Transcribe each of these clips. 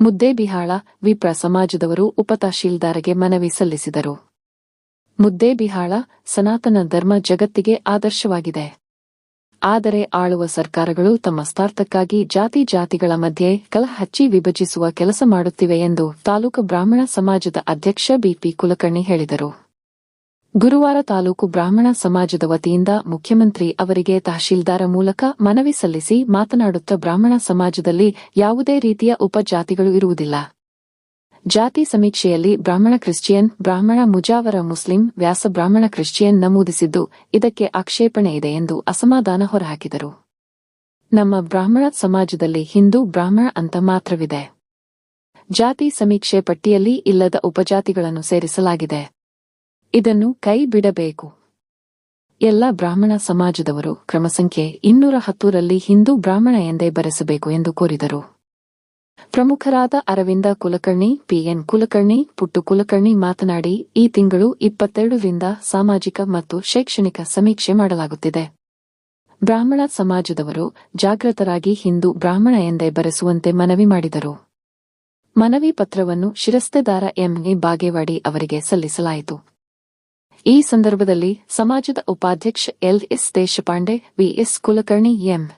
ಮುದ್ದೇಬಿಹಾಳ ವಿಪ್ರ ಸಮಾಜದವರು ಉಪತಹಶೀಲ್ದಾರಗೆ ಮನವಿ ಸಲ್ಲಿಸಿದರು. ಮುದ್ದೇಬಿಹಾಳ ಸನಾತನ ಧರ್ಮ ಜಗತ್ತಿಗೆ ಆದರ್ಶವಾಗಿದೆ. ಆದರೆ ಆಳುವ ಸರ್ಕಾರಗಳು ತಮ್ಮ ಸ್ವಾರ್ಥಕ್ಕಾಗಿ ಜಾತಿ ಜಾತಿಗಳ ಮಧ್ಯೆ ಕಲಹಚ್ಚಿ ವಿಭಜಿಸುವ ಕೆಲಸ ಮಾಡುತ್ತಿವೆ ಎಂದು ತಾಲೂಕು ಬ್ರಾಹ್ಮಣ ಸಮಾಜದ ಅಧ್ಯಕ್ಷ ಬಿಪಿ ಕುಲಕರ್ಣಿ ಹೇಳಿದರು. ಗುರುವಾರ ತಾಲೂಕು ಬ್ರಾಹ್ಮಣ ಸಮಾಜದ ವತಿಯಿಂದ ಮುಖ್ಯಮಂತ್ರಿ ಅವರಿಗೆ ತಹಶೀಲ್ದಾರ ಮೂಲಕ ಮನವಿ ಸಲ್ಲಿಸಿ ಮಾತನಾಡುತ್ತಾ ಬ್ರಾಹ್ಮಣ ಸಮಾಜದಲ್ಲಿ ಯಾವುದೇ ರೀತಿಯ ಉಪಜಾತಿಗಳು ಇರುವುದಿಲ್ಲ. ಜಾತಿ ಸಮೀಕ್ಷೆಯಲ್ಲಿ ಬ್ರಾಹ್ಮಣ ಕ್ರಿಶ್ಚಿಯನ್, ಬ್ರಾಹ್ಮಣ ಮುಜಾವರ ಮುಸ್ಲಿಂ, ವ್ಯಾಸ ಬ್ರಾಹ್ಮಣ ಕ್ರಿಶ್ಚಿಯನ್ ನಮೂದಿಸಿದ್ದು ಇದಕ್ಕೆ ಆಕ್ಷೇಪಣೆ ಇದೆ ಎಂದು ಅಸಮಾಧಾನ ಹೊರಹಾಕಿದರು. ನಮ್ಮ ಬ್ರಾಹ್ಮಣ ಸಮಾಜದಲ್ಲಿ ಹಿಂದೂ ಬ್ರಾಹ್ಮಣ ಅಂತ ಮಾತ್ರವಿದೆ. ಜಾತಿ ಸಮೀಕ್ಷೆ ಪಟ್ಟಿಯಲ್ಲಿ ಇಲ್ಲದ ಉಪಜಾತಿಗಳನ್ನು ಸೇರಿಸಲಾಗಿದೆ. ಇದನ್ನು ಕೈ ಬಿಡಬೇಕು ಎಲ್ಲ ಬ್ರಾಹ್ಮಣ ಸಮಾಜದವರು ಕ್ರಮಸಂಖ್ಯೆ ಇನ್ನೂರ ಹತ್ತೂರಲ್ಲಿ ಹಿಂದೂ ಬ್ರಾಹ್ಮಣ ಎಂದೇ ಬರೆಸಬೇಕು ಎಂದು ಕೋರಿದರು. ಪ್ರಮುಖರಾದ ಅರವಿಂದ ಕುಲಕರ್ಣಿ, ಪಿಎನ್ ಕುಲಕರ್ಣಿ, ಪುಟ್ಟು ಕುಲಕರ್ಣಿ ಮಾತನಾಡಿ, ಈ ತಿಂಗಳು ಇಪ್ಪತ್ತೆರಡರಿಂದ ಸಾಮಾಜಿಕ ಮತ್ತು ಶೈಕ್ಷಣಿಕ ಸಮೀಕ್ಷೆ ಮಾಡಲಾಗುತ್ತಿದೆ. ಬ್ರಾಹ್ಮಣ ಸಮಾಜದವರು ಜಾಗೃತರಾಗಿ ಹಿಂದೂ ಬ್ರಾಹ್ಮಣ ಎಂದೇ ಬರೆಸುವಂತೆ ಮನವಿ ಮಾಡಿದರು. ಮನವಿ ಪತ್ರವನ್ನು ಶಿರಸ್ತೆದಾರ ಎಂಎ ಬಾಗೇವಾಡಿ ಅವರಿಗೆ ಸಲ್ಲಿಸಲಾಯಿತು. ಈ ಸಂದರ್ಭದಲ್ಲಿ ಸಮಾಜದ ಉಪಾಧ್ಯಕ್ಷ L S Deshpande V S Kulkarni, M.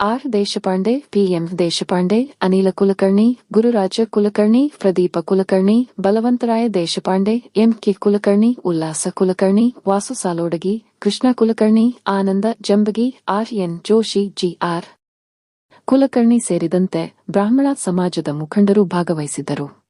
R. Deshpande P M Deshpande, Anil Kulkarni, Gururaj Kulkarni, Pradeep Kulkarni, Balavantaraya Deshpande, M. K. Kulkarni, Ullas Kulkarni, Vasu Salodagi, Krishna Kulkarni, Anand Jambagi, R. N. Joshi G R Kulkarni ಸೇರಿದಂತೆ ಬ್ರಾಹ್ಮಣ ಸಮಾಜದ ಮುಖಂಡರು ಭಾಗವಹಿಸಿದ್ದರು.